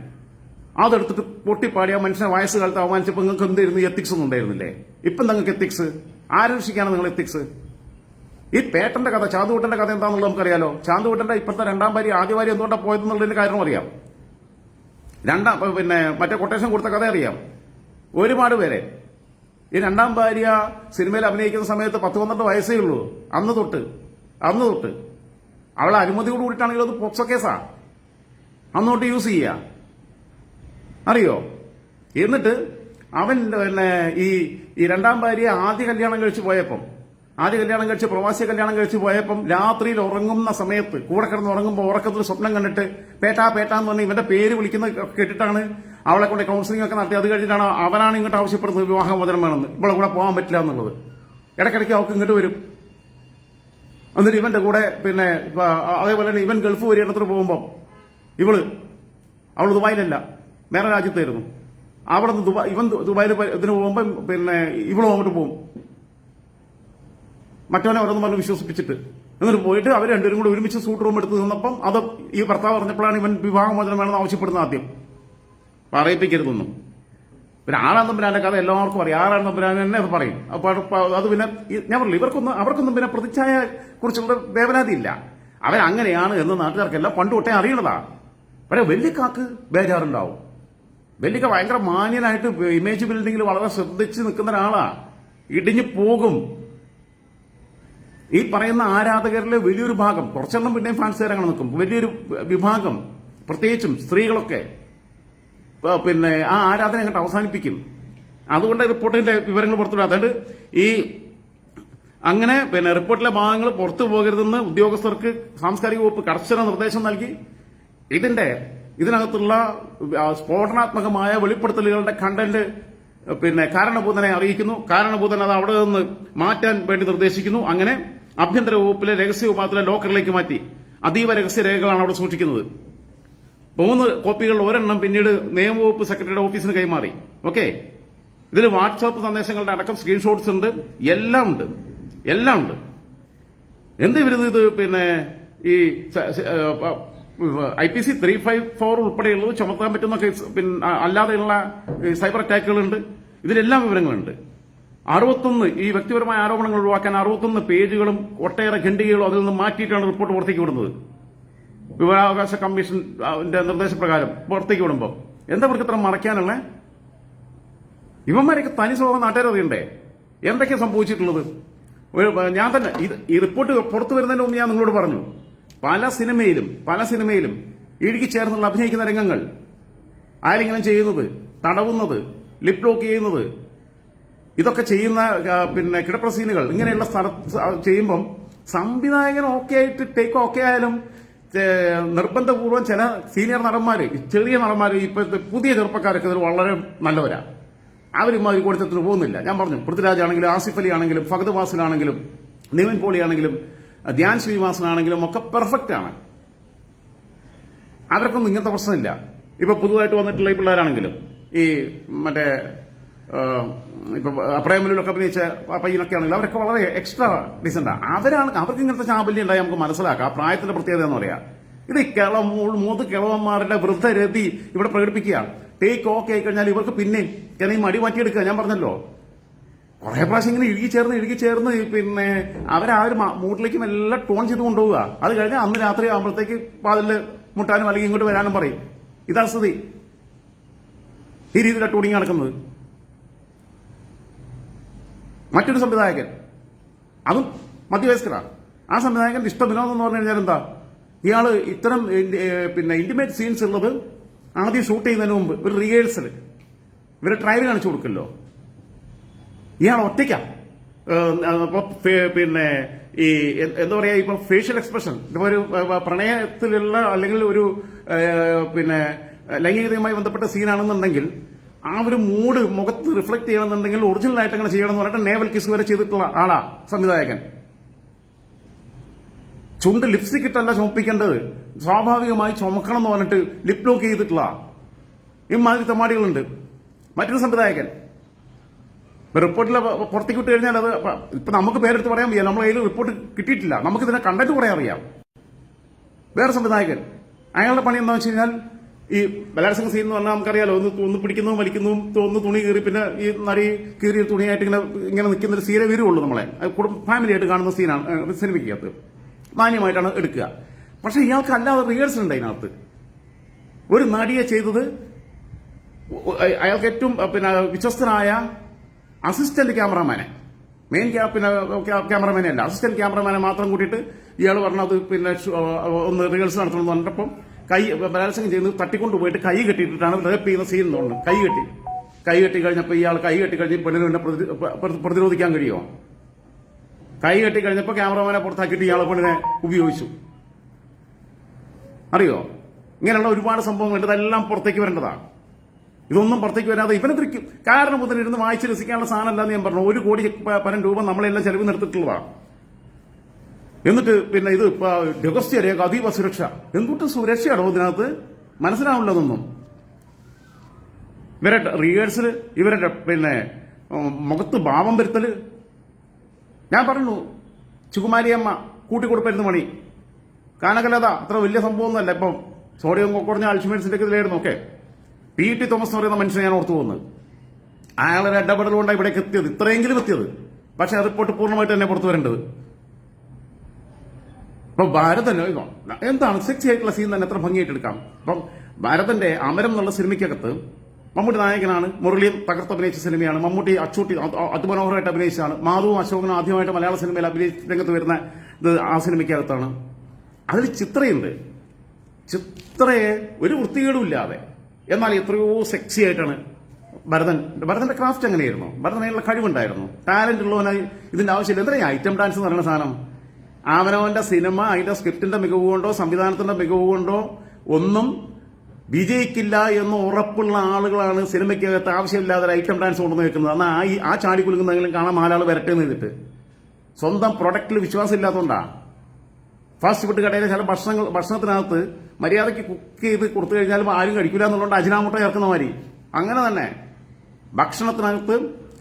അതെടുത്തിട്ട് പൊട്ടിപ്പാടി ആ മനുഷ്യനെ വയസ്സുകാലത്ത് അവമാനിച്ചപ്പോൾ നിങ്ങൾക്ക് എന്തായിരുന്നു എത്തിക്സ് ഒന്നും ഉണ്ടായിരുന്നില്ലേ? ഇപ്പം നിങ്ങൾക്ക് എത്തിക്സ് ആരംഭിക്കാണ് നിങ്ങൾ എത്തിക്സ് ഈ പേട്ടന്റെ കഥ ചാന്തുകൂട്ടന്റെ കഥ എന്താണെന്നുള്ളത് നമുക്കറിയാലോ? ചാന്തുകൂട്ടന്റെ ഇപ്പോഴത്തെ രണ്ടാം ഭാര്യ ആദ്യ ഭാര്യ എന്തുകൊണ്ടാണ് പോയതെന്നുള്ളതിന്റെ കാരണം അറിയാം. രണ്ടാം പിന്നെ മറ്റേ കൊട്ടേഷൻ കൊടുത്ത കഥ അറിയാം. ഒരുപാട് പേരെ. ഈ രണ്ടാം ഭാര്യ സിനിമയിൽ അഭിനയിക്കുന്ന സമയത്ത് പത്ത് പന്ത്രണ്ട് വയസ്സേ ഉള്ളൂ. അന്ന് തൊട്ട്. അന്ന് തൊട്ട്. അവളെ അനുമതിയോട് കൂടിയിട്ടാണെങ്കിൽ അത് പോക്സോ കേസാ. അന്ന് തൊട്ട് യൂസ് ചെയ്യുക അറിയോ? എന്നിട്ട് അവൻ പിന്നെ ഈ ഈ രണ്ടാം ഭാര്യ ആദ്യ കല്യാണം കഴിച്ചു പോയപ്പം ആദ്യ കല്യാണം കഴിച്ച് പ്രവാസി കല്യാണം കഴിച്ച് പോയപ്പം രാത്രിയിൽ ഉറങ്ങുന്ന സമയത്ത് കൂടെ കിടന്ന് ഉറങ്ങുമ്പോൾ ഉറക്കത്തിൽ സ്വപ്നം കണ്ടിട്ട് പേട്ടാ പേട്ടാ എന്ന് പറഞ്ഞ് ഇവന്റെ പേര് വിളിക്കുന്ന കേട്ടിട്ടാണ് അവളെ കൊണ്ട് കൗൺസിലിംഗ് ഒക്കെ നടത്തി. അത് കഴിഞ്ഞിട്ടാണ് അവനാണ് ഇങ്ങോട്ട് ആവശ്യപ്പെടുന്നത് വിവാഹമോചനം വേണമെന്ന്. ഇവളെ കൂടെ പോകാൻ പറ്റില്ല എന്നുള്ളത്. ഇടയ്ക്കിടയ്ക്ക് അവൾക്ക് ഇങ്ങോട്ട് വരും. എന്നിട്ട് ഇവന്റെ കൂടെ പിന്നെ അതേപോലെ തന്നെ ഇവൻ ഗൾഫ് പര്യടനത്തിന് പോകുമ്പോൾ ഇവൾ അവൾ ദുബായിലല്ല വേറെ രാജ്യത്തായിരുന്നു. അവിടെ നിന്ന് ദുബായ് ഇവൻ ദുബായിൽ ഇതിന് പോകുമ്പോൾ പിന്നെ ഇവളും അങ്ങോട്ട് പോകും. മറ്റവനെ ഓരോന്ന് പറഞ്ഞു വിശ്വസിപ്പിച്ചിട്ട്. എന്നിട്ട് പോയിട്ട് അവർ രണ്ടുപേരും കൂടി ഒരുമിച്ച് സൂട്ട് റൂം എടുത്ത് നിന്നപ്പം അത് ഈ ഭർത്താവ് പറഞ്ഞപ്പോഴാണ് ഇവൻ വിവാഹമോചനം വേണമെന്ന് ആവശ്യപ്പെടുന്നത് ആദ്യം. പറയിപ്പിക്കരുതൊന്നും പിന്നെ ആറാം തമ്പുരാന്റെ കഥ എല്ലാവർക്കും അറിയാം. ആറാം തമ്പുരാൻ തന്നെ അത് പറയും. അപ്പോൾ അത് പിന്നെ ഞാൻ പറഞ്ഞു ഇവർക്കൊന്നും അവർക്കൊന്നും പിന്നെ പ്രതിച്ഛായ കുറിച്ചുള്ള വേവനാതി ഇല്ല. അവൻ അങ്ങനെയാണ് എന്ന് നാട്ടുകാർക്കെല്ലാം പണ്ട് തൊട്ടേ അറിയണതാ. പക്ഷേ വലിയ കാക്ക് ബേജാറുണ്ടാവും. വെല്ലിക്ക ഭയങ്കര മാന്യനായിട്ട് ഇമേജ് ബിൽഡിങ്ങിൽ വളരെ ശ്രദ്ധിച്ച് നിൽക്കുന്ന ഒരാളാ. ഇടിഞ്ഞു പോകും. ഈ പറയുന്ന ആരാധകരിലെ വലിയൊരു ഭാഗം കുറച്ചെണ്ണം പിന്നെയും ഫാൻസ് ഫാൻസുകാരങ്ങനെ നിൽക്കും വലിയൊരു വിഭാഗം പ്രത്യേകിച്ചും സ്ത്രീകളൊക്കെ പിന്നെ ആ ആരാധന അങ്ങോട്ട് അവസാനിപ്പിക്കും. അതുകൊണ്ട് റിപ്പോർട്ടിന്റെ വിവരങ്ങൾ പുറത്തുവിടുക അതായത് ഈ അങ്ങനെ പിന്നെ റിപ്പോർട്ടിലെ ഭാഗങ്ങൾ പുറത്തു പോകരുതെന്ന് ഉദ്യോഗസ്ഥർക്ക് സാംസ്കാരിക വകുപ്പ് കർശന നിർദ്ദേശം നൽകി. ഇതിന്റെ ഇതിനകത്തുള്ള സ്ഫോടനാത്മകമായ വെളിപ്പെടുത്തലുകളുടെ കണ്ടന്റ് പിന്നെ കാരണഭൂതനെ അറിയിക്കുന്നു. കാരണഭൂതൻ അത് അവിടെ നിന്ന് മാറ്റാൻ വേണ്ടി നിർദ്ദേശിക്കുന്നു. അങ്ങനെ ആഭ്യന്തര വകുപ്പിലെ രഹസ്യ വിഭാഗത്തിലെ ലോക്കറിലേക്ക് മാറ്റി. അതീവ രഹസ്യ രേഖകളാണ് അവിടെ സൂക്ഷിക്കുന്നത്. മൂന്ന് കോപ്പികൾ ഒരെണ്ണം പിന്നീട് നിയമവകുപ്പ് സെക്രട്ടറിയുടെ ഓഫീസിന് കൈമാറി. ഓക്കെ? ഇതിൽ വാട്സാപ്പ് സന്ദേശങ്ങളുടെ അടക്കം സ്ക്രീൻഷോട്ട്സ് ഉണ്ട്. എല്ലാം ഉണ്ട്. എല്ലാം ഉണ്ട്. എന്ത് ഇവരുന്ന് ഇത് പിന്നെ ഈ I P C three five four ഉൾപ്പെടെയുള്ളത് ചുമത്താൻ പറ്റുന്ന പിന്നെ അല്ലാതെയുള്ള സൈബർ അറ്റാക്കുകളുണ്ട്. ഇതിലെല്ലാം വിവരങ്ങളുണ്ട്. അറുപത്തൊന്ന് ഈ വ്യക്തിപരമായ ആരോപണങ്ങൾ ഒഴിവാക്കാൻ അറുപത്തൊന്ന് പേജുകളും ഒട്ടേറെ ഖണ്ഡികകളും അതിൽ നിന്ന് മാറ്റിയിട്ടാണ് റിപ്പോർട്ട് പുറത്തേക്ക് വിടുന്നത്. വിവരാവകാശ കമ്മീഷന്റെ നിർദ്ദേശപ്രകാരം പുറത്തേക്ക് വിടുമ്പോൾ എന്താ ഇവർക്ക് ഇത്ര മറയ്ക്കാനുള്ള? ഇവന്മാരൊക്കെ തനി സ്വഭാവം നാട്ടുകാരറിയണ്ടേ എന്തൊക്കെ സംഭവിച്ചിട്ടുള്ളത്? ഞാൻ തന്നെ ഈ റിപ്പോർട്ട് പുറത്തു വരുന്നതിന് മുമ്പ് ഞാൻ നിങ്ങളോട് പറഞ്ഞു. പല സിനിമയിലും പല സിനിമയിലും ഇഴുകി ചേർന്നുള്ള അഭിനയിക്കുന്ന രംഗങ്ങൾ. ആരെങ്കിലും ചെയ്യുന്നത്? തടവുന്നത്? ലിപ് ലോക്ക് ചെയ്യുന്നത്? ഇതൊക്കെ ചെയ്യുന്ന പിന്നെ കിടപ്ര സീനുകൾ ഇങ്ങനെയുള്ള സ്ഥലത്ത് ചെയ്യുമ്പം സംവിധായകൻ ഓക്കെ ആയിട്ട് ടേക്ക് ഓക്കെ ആയാലും നിർബന്ധപൂർവം ചില സീനിയർ നടന്മാര് ചെറിയ നടന്മാര് ഇപ്പോഴത്തെ പുതിയ ചെറുപ്പക്കാരൊക്കെ ഇതിൽ വളരെ നല്ലവരാ. അവരിമാതിരി കൊടുത്തത്തിന് പോകുന്നില്ല. ഞാൻ പറഞ്ഞു പൃഥ്വിരാജ് ആണെങ്കിലും ആസിഫ് അലി ആണെങ്കിലും ഫഹദ് വാസിലാണെങ്കിലും നിവിൻ പോളി ആണെങ്കിലും ധ്യാൻ ശ്രീനിവാസനാണെങ്കിലും ഒക്കെ പെർഫെക്റ്റ് ആണ്. അവർക്കൊന്നും ഇങ്ങനത്തെ പ്രശ്നമില്ല. ഇപ്പൊ പുതുതായിട്ട് വന്നിട്ടുള്ള ഈ പിള്ളേരാണെങ്കിലും ഈ മറ്റേ ഇപ്പൊ പ്രേമലൂലൊക്കെ അഭിനയിച്ച ആ പയ്യനൊക്കെ ആണെങ്കിലും അവരൊക്കെ വളരെ എക്സ്ട്രാ ഡീസെന്റാ അവരാണ് അവർക്ക് ഇങ്ങനത്തെ ചാബല്യം ഉണ്ടായി നമുക്ക് മനസ്സിലാക്കാം. ആ പ്രായത്തിന്റെ പ്രത്യേകത എന്ന് പറയാം. ഇത് കിള മൂന്ന് കിളവന്മാരുടെ വൃദ്ധരതി ഇവിടെ പ്രകടിപ്പിക്കുകയാണ് ടേക്ക് ഓക്കെ ആയി കഴിഞ്ഞാൽ ഇവർക്ക് പിന്നെ ഞാൻ ഈ മടി മാറ്റിയെടുക്കുക. ഞാൻ പറഞ്ഞല്ലോ. കുറെ പ്രാവശ്യം ഇങ്ങനെ ഇഴുകി ചേർന്ന് ഇഴുകി ചേർന്ന് പിന്നെ അവരെ ഒരു മൂട്ടിലേക്കും എല്ലാം ടോൺ ചെയ്ത് കൊണ്ടുപോവുക. അത് കഴിഞ്ഞ് അന്ന് രാത്രി ആകുമ്പോഴത്തേക്ക് വാതിൽ മുട്ടാനും അല്ലെങ്കിൽ ഇങ്ങോട്ട് വരാനും പറയും. ഇതാ സ്ഥിതി. ഈ രീതിയിലാണ് ടൂണിങ് നടക്കുന്നത്. മറ്റൊരു സംവിധായകൻ. അതും മധ്യവയസ്കരാണ്. ആ സംവിധായകന്റെ ഇഷ്ട വിനോദം എന്ന് പറഞ്ഞു കഴിഞ്ഞാൽ എന്താ? ഇയാൾ ഇത്തരം പിന്നെ ഇന്റിമേറ്റ് സീൻസ് ഉള്ളത് ആദ്യം ഷൂട്ട് ചെയ്യുന്നതിന് മുമ്പ് ഒരു റിഹേഴ്സൽ ഇവരെ ട്രയൽ കാണിച്ചു കൊടുക്കല്ലോ. ഇയാൾ ഒറ്റയ്ക്ക. പിന്നെ ഈ എന്താ പറയാ ഇപ്പൊ ഫേഷ്യൽ എക്സ്പ്രഷൻ ഇപ്പൊ ഒരു പ്രണയത്തിലുള്ള അല്ലെങ്കിൽ ഒരു പിന്നെ ലൈംഗികതയുമായി ബന്ധപ്പെട്ട സീനാണെന്നുണ്ടെങ്കിൽ ആ ഒരു മൂഡ് മുഖത്ത് റിഫ്ലക്ട് ചെയ്യണമെന്നുണ്ടെങ്കിൽ ഒറിജിനൽ ആയിട്ട് അങ്ങനെ ചെയ്യണം എന്ന് പറഞ്ഞിട്ട് നേവൽ കിസ് വരെ ചെയ്തിട്ടുള്ള ആളാ സംവിധായകൻ. ചുണ്ട് ലിപ്സ്റ്റിക് ഇട്ടല്ല ചുമപ്പിക്കേണ്ടത്. സ്വാഭാവികമായി ചുമക്കണം എന്ന് പറഞ്ഞിട്ട് ലിപ് ലോക്ക് ചെയ്തിട്ടുള്ള ഇമാതിരി തമാടികളുണ്ട്. മറ്റൊരു സംവിധായകൻ. റിപ്പോർട്ടിൽ പുറത്തേക്ക് വിട്ട് കഴിഞ്ഞാൽ അത് ഇപ്പൊ നമുക്ക് പേരെടുത്ത് പറയാൻ വയ്യ. നമ്മളെ കയ്യിൽ റിപ്പോർട്ട് കിട്ടിയിട്ടില്ല. നമുക്ക് ഇതിനെ കണ്ടന്റ് പറയാൻ അറിയാം. വേറെ സംവിധായകൻ. അയാളുടെ പണി എന്താ വെച്ച് കഴിഞ്ഞാൽ ഈ ബലാത്സംഗ സീൻ എന്ന് പറഞ്ഞാൽ നമുക്കറിയാലോ ഒന്ന് ഒന്ന് പിടിക്കുന്നതും വലിക്കുന്നതും ഒന്ന് തുണി കീറി പിന്നെ ഈ നടി കീറിയ തുണിയായിട്ട് ഇങ്ങനെ ഇങ്ങനെ നിൽക്കുന്ന ഒരു സീരെ വരുള്ളൂ നമ്മളെ. കുടുംബ ഫാമിലി ആയിട്ട് കാണുന്ന സീനാണ് സിനിമയ്ക്കകത്ത്. മാന്യമായിട്ടാണ് എടുക്കുക. പക്ഷെ ഇയാൾക്ക് അല്ലാതെ റിഹേഴ്സൽ ഉണ്ട് അതിനകത്ത്. ഒരു നടിയെ ചെയ്തത് അയാൾക്ക് ഏറ്റവും പിന്നെ വിശ്വസ്തനായ അസിസ്റ്റന്റ് ക്യാമറമാനെ മെയിൻ പിന്നെ ക്യാ- ക്യാമറമാനെ അല്ല. അസിസ്റ്റന്റ് ക്യാമറമാനെ മാത്രം കൂട്ടിയിട്ട് ഇയാൾ പറഞ്ഞത് പിന്നെ ഒന്ന് റിഹേഴ്സൽ നടത്തണമെന്ന് പറഞ്ഞപ്പം കൈ ബലാത്സംഗം ചെയ്യുന്നത് തട്ടിക്കൊണ്ട് പോയിട്ട് കൈ കെട്ടിയിട്ടാണ് റേപ്പ് ചെയ്യുന്ന സീൻ തോന്നുന്നു കൈ കെട്ടി. കൈ കെട്ടി കഴിഞ്ഞപ്പോൾ ഇയാൾ കൈ കെട്ടി കഴിഞ്ഞ് പെണ്ണിന് പിന്നെ പ്രതി- പ്രതിരോധിക്കാൻ കഴിയുമോ കൈ കെട്ടി കഴിഞ്ഞപ്പോൾ ക്യാമറമാനെ പുറത്താക്കിയിട്ട് ഇയാളെ പെണ്ണിനെ ഉപയോഗിച്ചു. അറിയോ? ഇങ്ങനെയുള്ള ഒരുപാട് സംഭവങ്ങളുണ്ട് ഇതെല്ലാം പുറത്തേക്ക് വരേണ്ടതാണ്. ഇതൊന്നും പുറത്തേക്ക് വരാതെ ഇവനെ തിരിക്കും കാരണം മുതൽ ഇരുന്ന് വായിച്ച് രസിക്കാനുള്ള സാധനം അല്ലാന്ന് ഞാൻ പറഞ്ഞു. ഒരു കോടി പരം രൂപ നമ്മളെല്ലാം ചെലവ് നിർത്തിയിട്ടുള്ളതാണ് എന്നിട്ട് പിന്നെ ഇത് രഹസ്യ രേഖ അതീവ സുരക്ഷ. എന്തുട്ട് സുരക്ഷയാണോ ഇതിനകത്ത്? മനസ്സിലാവില്ലതൊന്നും ഇവരുടെ റിഹേഴ്സൽ ഇവരുടെ പിന്നെ മുഖത്ത് ഭാവം വരുത്തൽ. ഞാൻ പറഞ്ഞു ചുകുമാരിയമ്മ കൂട്ടിക്കൊടുപ്പരുന്ന് മണി കാനകലത അത്ര വലിയ സംഭവമൊന്നുമല്ല. ഇപ്പം സോഡിയം കുറഞ്ഞ അൾഷിമേഴ്സിന്റെ ഇതിലായിരുന്നു ഓക്കെ പി. ടി. തോമസ് എന്ന് പറയുന്ന മനുഷ്യനെ ഞാൻ ഓർത്തു പോകുന്നത് അയാളൊരു ഇടപെടൽ കൊണ്ടാണ് ഇവിടേക്ക് എത്തിയത്. ഇത്രയെങ്കിലും എത്തിയത്. പക്ഷെ റിപ്പോർട്ട് പൂർണമായിട്ട് തന്നെ പുറത്തു വരേണ്ടത്. അപ്പൊ ഭാരതൻ എന്താണ് സെക്സി ആയിട്ടുള്ള സീൻ തന്നെ എത്ര ഭംഗിയായിട്ട് എടുക്കാം? അപ്പം ഭാരതന്റെ അമരം എന്നുള്ള സിനിമയ്ക്കകത്ത് മമ്മൂട്ടി നായകനാണ് മുരളി തകർത്ത് അഭിനയിച്ച സിനിമയാണ് മമ്മൂട്ടി അച്ചൂട്ടി അത് അതിമനോഹരമായിട്ട് അഭിനയിച്ചാണ് മാധവും അശോകനും ആദ്യമായിട്ട് മലയാള സിനിമയിൽ അഭിനയിച്ച രംഗത്ത് വരുന്ന ഇത് ആ സിനിമയ്ക്കകത്താണ്. അതിൽ ചിത്രയുണ്ട്. ചിത്രയെ ഒരു വൃത്തികേടും ഇല്ലാതെ. എന്നാൽ എത്രയോ സെക്സി ആയിട്ടാണ് ഭരതൻ ഭരതന്റെ ക്രാഫ്റ്റ് എങ്ങനെയായിരുന്നു? ഭരതനുള്ള കഴിവുണ്ടായിരുന്നു. ടാലന്റ് ഉള്ളവനായി ഇതിന്റെ ആവശ്യമില്ല. എന്തിനാ ഐറ്റം ഡാൻസ് എന്ന് പറയുന്ന സാധനം? അവനവന്റെ സിനിമ അതിന്റെ സ്ക്രിപ്റ്റിന്റെ മികവ് കൊണ്ടോ സംവിധാനത്തിന്റെ മികവ് കൊണ്ടോ ഒന്നും വിജയിക്കില്ല എന്ന് ഉറപ്പുള്ള ആളുകളാണ് സിനിമയ്ക്കകത്ത് ആവശ്യമില്ലാതെ ഐറ്റം ഡാൻസ് കൊണ്ടുവന്ന് വെക്കുന്നത്. എന്നാൽ ആ ആ ചാടി കുലുങ്ങുന്നെങ്കിലും കാണാൻ നാലാൾ വരട്ടെ എന്ന് ചെയ്തിട്ട്. സ്വന്തം പ്രൊഡക്റ്റിൽ വിശ്വാസം ഇല്ലാത്തതുകൊണ്ടാ ഫാസ്റ്റ് ഫുഡ് കടയിലെ ചില ഭക്ഷണങ്ങൾ ഭക്ഷണത്തിനകത്ത് മര്യാദയ്ക്ക് കുക്ക് ചെയ്ത് കൊടുത്തു കഴിഞ്ഞാലും ആരും കഴിക്കില്ല എന്നുള്ളതുകൊണ്ട് അജിനാമുട്ട ചേർക്കുന്ന മാതിരി അങ്ങനെ തന്നെ ഭക്ഷണത്തിനകത്ത്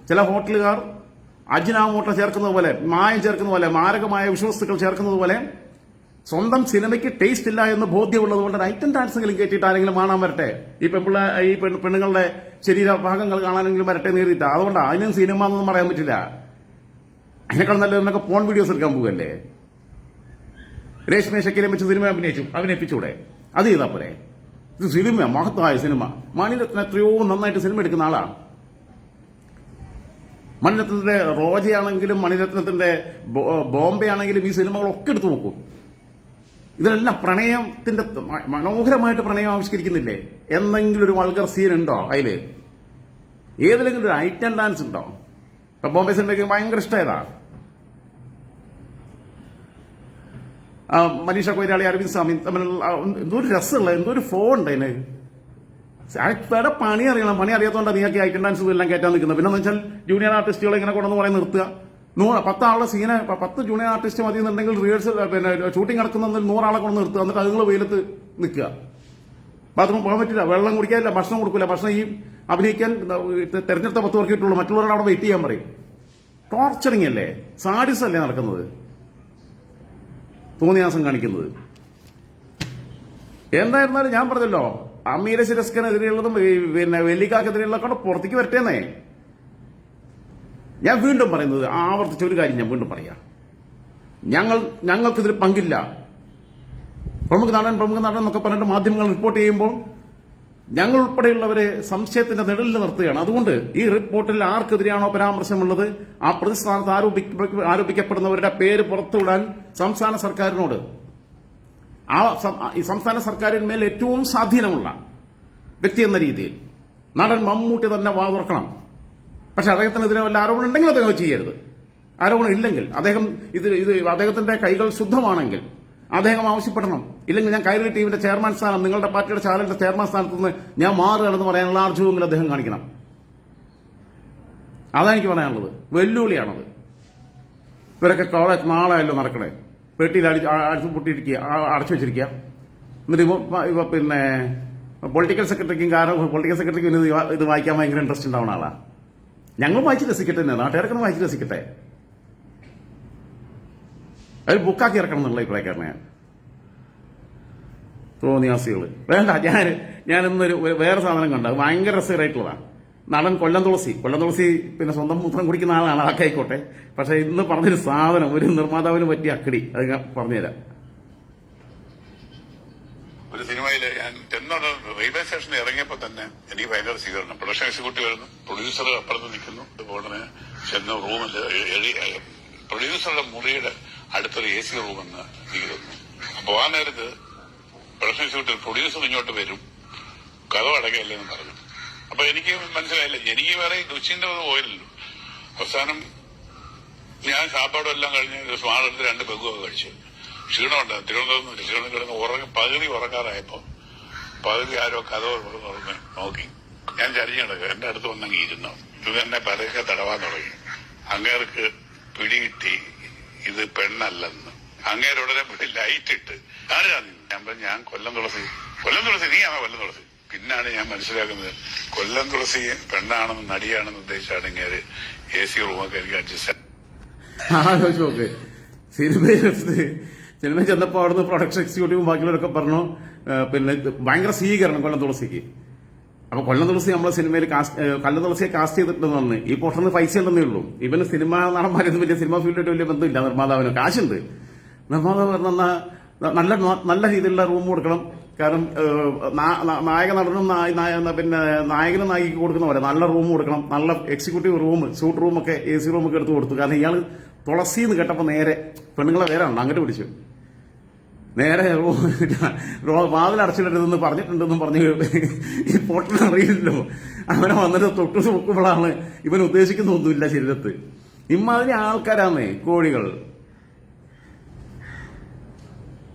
ചില ഹോട്ടലുകാർ അജിനാമുട്ട ചേർക്കുന്നത് പോലെ മായം ചേർക്കുന്ന പോലെ മാരകമായ വിഷവസ്തുക്കൾ ചേർക്കുന്നത് പോലെ സ്വന്തം സിനിമയ്ക്ക് ടേസ്റ്റ് ഇല്ല എന്ന് ബോധ്യമുള്ളത് കൊണ്ട് ഐറ്റം ഡാൻസെങ്കിലും കയറ്റിയിട്ട് ആരെങ്കിലും കാണാൻ വരട്ടെ. ഈ പെൺപിള്ള ഈ പെണ്ണുങ്ങളുടെ പെണ്ണുങ്ങളുടെ ശരീരഭാഗങ്ങൾ കാണാനെങ്കിലും വരട്ടെ നേരിട്ട് അതുകൊണ്ട് അതിനും സിനിമ എന്നൊന്നും പറയാൻ പറ്റില്ല. അതിനേക്കാൾ നല്ലതെന്നൊക്കെ ഫോൺ വീഡിയോസ് എടുക്കാൻ പോകല്ലേ രേഷ്മേ ശക്കിലെ വെച്ച് സിനിമ അഭിനയിച്ചു. അഭിനയിപ്പിച്ചൂടെ? അത് ചെയ്താൽ പോരെ. ഇത് സിനിമ മഹത്തായ സിനിമ മണിരത്ന എത്രയോ നന്നായിട്ട് സിനിമ എടുക്കുന്ന ആളാണ് മണിരത്നത്തിന്റെ റോജയാണെങ്കിലും മണിരത്നത്തിന്റെ ബോംബെ ആണെങ്കിലും ഈ സിനിമകളൊക്കെ എടുത്തു നോക്കൂ. ഇതിലെല്ലാം പ്രണയത്തിന്റെ മനോഹരമായിട്ട് പ്രണയം ആവിഷ്കരിക്കുന്നില്ലേ? എന്തെങ്കിലും ഒരു വൾഗർ സീൻ ഉണ്ടോ അതിൽ? ഏതെങ്കിലും ഒരു ഐറ്റം ഡാൻസ് ഉണ്ടോ? ഇപ്പൊ ബോംബെ സിനിമയ്ക്ക് ഭയങ്കര ഇഷ്ടമായതാ. മനീഷ കൊയ്രാളി അരവിന്ദ് സ്വാമി തമ്മിൽ എന്തൊരു രസമുള്ള എന്തോ ഒരു ഫോൺ ഉണ്ട് അതിന്. വേറെ പണി അറിയണം. പണി അറിയാത്തതുകൊണ്ട് നീയൊക്കെ ഐറ്റം ഡാൻസ് എല്ലാം കയറ്റാൻ നിൽക്കുന്നത്. പിന്നെ എന്ന് വെച്ചാൽ ജൂനിയർ ആർട്ടിസ്റ്റുകളെ ഇങ്ങനെ കൊണ്ടുവന്ന് പറയാൻ നിർത്തുക. നൂറ് പത്താളുടെ സീനെ പത്ത് ജൂനിയർ ആർട്ടിസ്റ്റ് മതി എന്നുണ്ടെങ്കിൽ റിഹേഴ്സൽ പിന്നെ ഷൂട്ടിംഗ് നടക്കുന്ന നൂറാളെ കൊണ്ട് നിർത്തുക. എന്നിട്ട് അതുങ്ങൾ വെയിലത്ത് നിൽക്കുക. ബാത്റൂം പോകാൻ പറ്റില്ല. വെള്ളം കുടിക്കാനില്ല ഭക്ഷണം കൊടുക്കില്ല ഭക്ഷണം ഈ അഭിനയിക്കാൻ തെരഞ്ഞെടുത്ത പത്ത് പേർക്ക് കിട്ടുള്ളൂ. അവിടെ വെയിറ്റ് ചെയ്യാൻ പറയും. ടോർച്ചറിങ് അല്ലേ? സാഡിസ് അല്ലേ നടക്കുന്നത്? തോന്നിയാസം കാണിക്കുന്നത്. എന്തായിരുന്നാലും ഞാൻ പറഞ്ഞല്ലോ അമീര ശിരസ്കനെതിരെയുള്ളതും പിന്നെ വെല്ലിക്കാക്കെതിരെയുള്ളതൊക്കെ പുറത്തേക്ക് വരട്ടേന്നേ. ഞാൻ വീണ്ടും പറയുന്നത് ആവർത്തിച്ച ഒരു കാര്യം ഞാൻ വീണ്ടും പറയാം. ഞങ്ങൾ ഞങ്ങൾക്കിതിൽ പങ്കില്ല. പ്രമുഖ നടൻ പ്രമുഖ നടൻ എന്നൊക്കെ പറഞ്ഞിട്ട് മാധ്യമങ്ങൾ റിപ്പോർട്ട് ചെയ്യുമ്പോൾ ഞങ്ങൾ ഉൾപ്പെടെയുള്ളവരെ സംശയത്തിന്റെ നിഴലിൽ നിർത്തുകയാണ്. അതുകൊണ്ട് ഈ റിപ്പോർട്ടിൽ ആർക്കെതിരെയാണോ പരാമർശമുള്ളത്? ആ പ്രതിസ്ഥാനത്ത് ആരോപിക്കപ്പെടുന്നവരുടെ പേര് പുറത്തുവിടാൻ സംസ്ഥാന സർക്കാരിനോട് ആ ഈ സംസ്ഥാന സർക്കാരിന്മേൽ ഏറ്റവും സ്വാധീനമുള്ള വ്യക്തി എന്ന രീതിയിൽ നടൻ മമ്മൂട്ടി തന്നെ വാ തുറക്കണം പക്ഷെ അദ്ദേഹത്തിനെതിരെ വല്ല ആരോപണം ഉണ്ടെങ്കിൽ അദ്ദേഹം ചെയ്യരുത്. ആരോപണം ഇല്ലെങ്കിൽ അദ്ദേഹം ഇത് ഇത് അദ്ദേഹത്തിന്റെ കൈകൾ ശുദ്ധമാണെങ്കിൽ അദ്ദേഹം ആവശ്യപ്പെടണം. ഇല്ലെങ്കിൽ ഞാൻ കൈരളി ടീമിന്റെ ചെയർമാൻ സ്ഥാനം നിങ്ങളുടെ പാർട്ടിയുടെ ചാനലിന്റെ ചെയർമാൻ സ്ഥാനത്ത് നിന്ന് ഞാൻ മാറുകയാണെന്ന് പറയാനുള്ള ആർജവമെങ്കിലും അദ്ദേഹം കാണിക്കണം. അതാണ് എനിക്ക് പറയാനുള്ളത്. വെല്ലുവിളിയാണത്. ഇവരൊക്കെ കോളേജ് നാളെയല്ലോ നടക്കണേ? പെട്ടിയിൽ അടി അടിച്ച് പൊട്ടിയിരിക്കുക അടച്ചു വെച്ചിരിക്കുക. എന്നിട്ട് ഇപ്പോൾ പിന്നെ പൊളിറ്റിക്കൽ സെക്രട്ടറിക്കും കാരണം പൊളിറ്റിക്കൽ സെക്രട്ടറിക്കും ഇത് ഇത് വായിക്കാൻ ഭയങ്കര ഇൻട്രസ്റ്റ് ഉണ്ടാവുന്ന ആളാ. ഞങ്ങൾ വായിച്ച് രസിക്കട്ടെ തന്നെ നാട്ടുകാരൊക്കെ വായിച്ച് രസിക്കട്ടെ അത് ബുക്കാക്കി ഇറക്കണം എന്നുള്ള ഇപ്പോഴേക്കാണ് ഞാൻ. തോന്നിയാസികൾ വേണ്ട ഞാൻ ഇന്നൊരു വേറെ സാധനം കണ്ട. ഭയങ്കര രസകരമായിട്ടുള്ളതാണ് നടൻ കൊല്ലം തുളസി. കൊല്ലം തുളസി പിന്നെ സ്വന്തം മൂത്രം കുടിക്കുന്ന ആളാണ് അതൊക്കെ ആയിക്കോട്ടെ പക്ഷെ ഇന്ന് പറഞ്ഞൊരു സാധനം ഒരു നിർമ്മാതാവിന് പറ്റിയ അക്കടി. അത് ഞാൻ പറഞ്ഞുതരാം. ഒരു സിനിമയിൽ ഞാൻ ചെന്നോട് റെയിൽവേ സ്റ്റേഷനിൽ ഇറങ്ങിയപ്പോ തന്നെ എനിക്ക് ഭയങ്കര സ്വീകരണം. പ്രൊഡക്ഷൻ എക്സിക്യൂട്ടീവ് വരുന്നു പ്രൊഡ്യൂസർ അപ്പുറത്ത് നിൽക്കുന്നു. ഉടനെ ചെന്ന റൂമിൽ പ്രൊഡ്യൂസറുടെ മുറിയുടെ അടുത്തൊരു എ സി റൂമെന്ന് ഇരിക്കുന്നു അപ്പൊ ആ നേരത്ത് പ്രൊഡക്ഷൻ എക്സിക്യൂട്ടീവ് പ്രൊഡ്യൂസർ ഇങ്ങോട്ട് വരും. കഥ അടക്കല്ലേ എന്ന് പറഞ്ഞു. അപ്പൊ എനിക്ക് മനസ്സിലായില്ല. എനിക്ക് വേറെ രുചിന്റെ ഒന്നും പോയില്ലല്ലോ. അവസാനം ഞാൻ സാപ്പാടും എല്ലാം കഴിഞ്ഞ് സ്മാൾ രണ്ട് ബെഗുമൊക്കെ കഴിച്ചു. ക്ഷീണമുണ്ട്. തിരുവനന്തപുരം ക്ഷീണം കിടന്ന് ഉറങ്ങി പകുതി ഉറങ്ങാറായപ്പോ പകുതി ആരോ കഥ ഉറങ്ങി നോക്കി. ഞാൻ ചരിഞ്ഞു കിടക്കുക. എന്റെ അടുത്ത് വന്നെങ്കിൽ ഇരുന്നു. ഇത് എന്നെ പതുക്കെ തടവാൻ തുടങ്ങി. അങ്ങേർക്ക് പിടികിട്ടി. ഇത് പെണ്ണല്ലെന്ന്. അങ്ങേരുടനെ ലൈറ്റ് ഇട്ട്. ആരാ ഞാൻ ഞാൻ കൊല്ലം തുളസി. കൊല്ലം തുളസി നീയാണോ കൊല്ലം തുളസി? പിന്നാണ് ഞാൻ മനസ്സിലാക്കുന്നത്. കൊല്ലം തുളസി പെണ്ണാണെന്ന് നടിയാണെന്ന് ഉദ്ദേശിച്ചാണെങ്കിൽ എ സി റൂമൊക്കെ എനിക്ക് അഡ്ജസ്റ്റ് നോക്ക്. സിനിമയിലെടുത്ത് സിനിമ ചെന്നപ്പോൾ അവിടുന്ന് പ്രൊഡക്ഷൻ എക്സിക്യൂട്ടീവും ബാക്കിയുള്ളവരൊക്കെ പറഞ്ഞു പിന്നെ ഭയങ്കര സ്വീകരണം കൊല്ലം തുളസിക്ക്. അപ്പൊ കൊല്ലം തുളസി നമ്മളെ സിനിമയിൽ കാസ്റ്റ് കൊല്ലം തുളസിയെ കാസ്റ്റ് ചെയ്തിട്ടുണ്ടെന്ന് പറഞ്ഞു. ഈ പൊട്ടന് പൈസ ഉണ്ടെന്നേ ഉള്ളൂ. ഇവന് സിനിമ നടന്മാരൊന്നും വലിയ സിനിമ ഫീൽഡായിട്ട് വലിയ ബന്ധമില്ല. നിർമ്മാതാവിന് കാശുണ്ട്. നിർമ്മാതാവ് നല്ല നല്ല രീതിയിലുള്ള റൂം കൊടുക്കണം. കാരണം നായക നടനും പിന്നെ നായകനും നായികക്ക് കൊടുക്കുന്ന പോലെ നല്ല റൂം കൊടുക്കണം നല്ല എക്സിക്യൂട്ടീവ് റൂം സൂട്ട് റൂമൊക്കെ എ സി റൂമൊക്കെ എടുത്ത് കൊടുത്തു. കാരണം ഇയാൾ തുളസി എന്ന് കേട്ടപ്പോൾ നേരെ പെണ്ണുങ്ങളെ പേരാണ് അങ്ങോട്ട് പിടിച്ചു. നേരെ വാതിൽ അടച്ചിട്ടുണ്ടെന്ന് പറഞ്ഞിട്ടുണ്ടെന്നും പറഞ്ഞു ഈ പൊട്ടൻ അറിയില്ലല്ലോ. അവനെ വന്നിട്ട് തൊട്ടു നോക്കുമ്പോഴാണ് ഇവൻ ഉദ്ദേശിക്കുന്ന ഒന്നുമില്ല ശരീരത്ത്. ഇമ്മാതിരി ആൾക്കാരാന്നേ കോഴികൾ.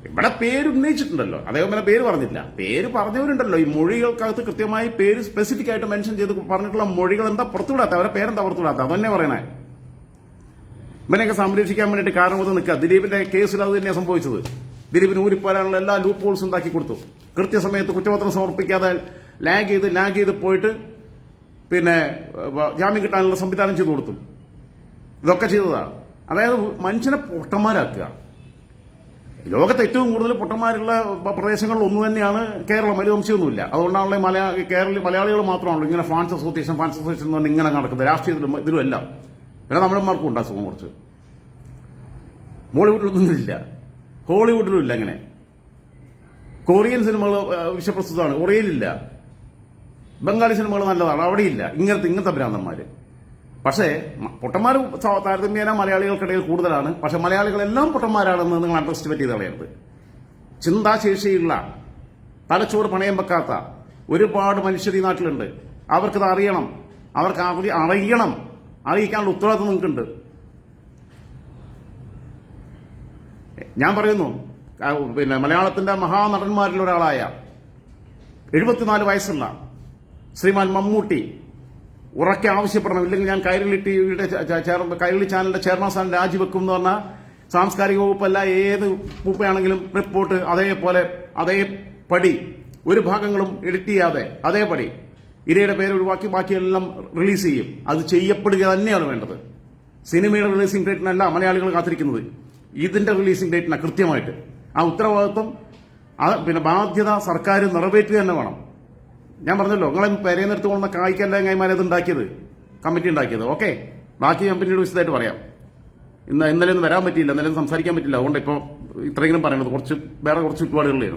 ഇവിടെ പേര് ഉന്നയിച്ചിട്ടുണ്ടല്ലോ. അദ്ദേഹം പിന്നെ പേര് പറഞ്ഞില്ല. പേര് പറഞ്ഞവരുണ്ടല്ലോ. ഈ മൊഴികൾക്കകത്ത് കൃത്യമായി പേര് സ്പെസിഫിക് ആയിട്ട് മെൻഷൻ ചെയ്ത് പറഞ്ഞിട്ടുള്ള മൊഴികൾ എന്താ പുറത്തുവിടാത്ത അവരെ പേരെന്താ പുറത്തുവിടാത്ത അതന്നെ പറയണേ. ഇവനെയൊക്കെ സംരക്ഷിക്കാൻ വേണ്ടിയിട്ട് കൊണ്ട് നിൽക്കുക. ദിലീപിന്റെ കേസിൽ അത് തന്നെയാണ് സംഭവിച്ചത്. ദിലീപിന് ഊരിപ്പോരാനുള്ള എല്ലാ ലൂപ്പ് ഹോൾസ് ഉണ്ടാക്കി കൊടുത്തു. കൃത്യസമയത്ത് കുറ്റപത്രം സമർപ്പിക്കാതെ ലാഗ് ചെയ്ത് ലാഗ് ചെയ്ത് പോയിട്ട് പിന്നെ ജാമ്യം കിട്ടാനുള്ള സംവിധാനം ചെയ്തു കൊടുത്തു. ഇതൊക്കെ ചെയ്തതാണ് അതായത് മനുഷ്യനെ പൊട്ടന്മാരാക്കുക. ലോകത്ത് ഏറ്റവും കൂടുതൽ പൊട്ടന്മാരുള്ള പ്രദേശങ്ങളിൽ ഒന്ന് തന്നെയാണ് കേരളം. വലിയ വംശമൊന്നുമില്ല അതുകൊണ്ടാണല്ലോ മലയാ കേരള മലയാളികൾ മാത്രമാണല്ലോ ഇങ്ങനെ ഫാൻസ് അസോസിയേഷൻ ഫാൻസ് അസോസിയേഷൻ എന്ന് പറഞ്ഞ് ഇങ്ങനെ നടക്കുന്നത്. രാഷ്ട്രീയത്തിലും ഇതിലും എല്ലാം. പിന്നെ നമ്മളുമാർക്കും ഉണ്ട് അസുഖം കുറച്ച്. ബോളിവുഡിലൊന്നും ഇല്ല. ഹോളിവുഡിലും ഇല്ല അങ്ങനെ. കൊറിയൻ സിനിമകൾ വിശ്വപ്രസ്തുതമാണ് കൊറിയയിലില്ല. ബംഗാളി സിനിമകൾ നല്ലതാണ്. അവിടെയില്ല. ഇങ്ങനത്തെ ഇങ്ങനത്തെ ഭ്രാന്തന്മാര്. പക്ഷേ പൊട്ടന്മാർ താരതമ്യേന മലയാളികൾക്കിടയിൽ കൂടുതലാണ്. പക്ഷെ മലയാളികളെല്ലാം പൊട്ടന്മാരാണെന്ന് നിങ്ങൾ അണ്ടർസ്റ്റിമേറ്റ് ചെയ്ത് കളയരുത്. ചിന്താശേഷിയുള്ള തലച്ചോറ് പണയം വെക്കാത്ത ഒരുപാട് മനുഷ്യർ ഈ നാട്ടിലുണ്ട്. അവർക്കത് അറിയണം. അവർക്ക് അറി- അറിയണം. അറിയിക്കാനുള്ള ഉത്തരവാദിത്വം നിങ്ങൾക്കുണ്ട്. ഞാൻ പറയുന്നു പിന്നെ മലയാളത്തിന്റെ മഹാനടന്മാരിൽ ഒരാളായ എഴുപത്തിനാല് വയസ്സുള്ള ശ്രീമാൻ മമ്മൂട്ടി ഉറക്കെ ആവശ്യപ്പെടണം. ഇല്ലെങ്കിൽ ഞാൻ കൈരളി ടിവിയുടെ കൈരളി ചാനലിന്റെ ചെയർമാൻ സ്ഥാനം രാജിവെക്കും എന്ന് പറഞ്ഞാൽ സാംസ്കാരിക വകുപ്പല്ല ഏത് വകുപ്പാണെങ്കിലും റിപ്പോർട്ട് അതേപോലെ അതേ പടി ഒരു ഭാഗങ്ങളും എഡിറ്റ് ചെയ്യാതെ അതേപടി. ഇരയുടെ പേര് ഒഴിവാക്കി ബാക്കിയെല്ലാം റിലീസ് ചെയ്യും. അത് ചെയ്യപ്പെടുക തന്നെയാണ് വേണ്ടത്. സിനിമയുടെ റിലീസിംഗ് ഡേറ്റിനല്ല മലയാളികൾ കാത്തിരിക്കുന്നത്. ഇതിന്റെ റിലീസിംഗ് ഡേറ്റിനാണ് കൃത്യമായിട്ട്. ആ ഉത്തരവാദിത്വം പിന്നെ ബാധ്യത സർക്കാർ നിറവേറ്റുക തന്നെ വേണം. ഞാൻ പറഞ്ഞല്ലോ നിങ്ങളെ പെരേന്നെടുത്ത് കൊണ്ട കായ്ക്കല്ല കൈമാരെ അത് ഉണ്ടാക്കിയത്. കമ്മിറ്റി ഉണ്ടാക്കിയത്. ഓക്കെ. ബാക്കി ഞാൻ പിന്നീട് വിശദമായിട്ട് പറയാം. ഇന്ന് ഇന്നലെ ഒന്നും വരാൻ പറ്റിയില്ല ഇന്നലെ സംസാരിക്കാൻ പറ്റില്ല അതുകൊണ്ട് ഇപ്പോൾ ഇത്രയെങ്കിലും പറയണത് കുറച്ച് വേറെ കുറച്ച് ചുറ്റുപാടുകളിലായിരുന്നു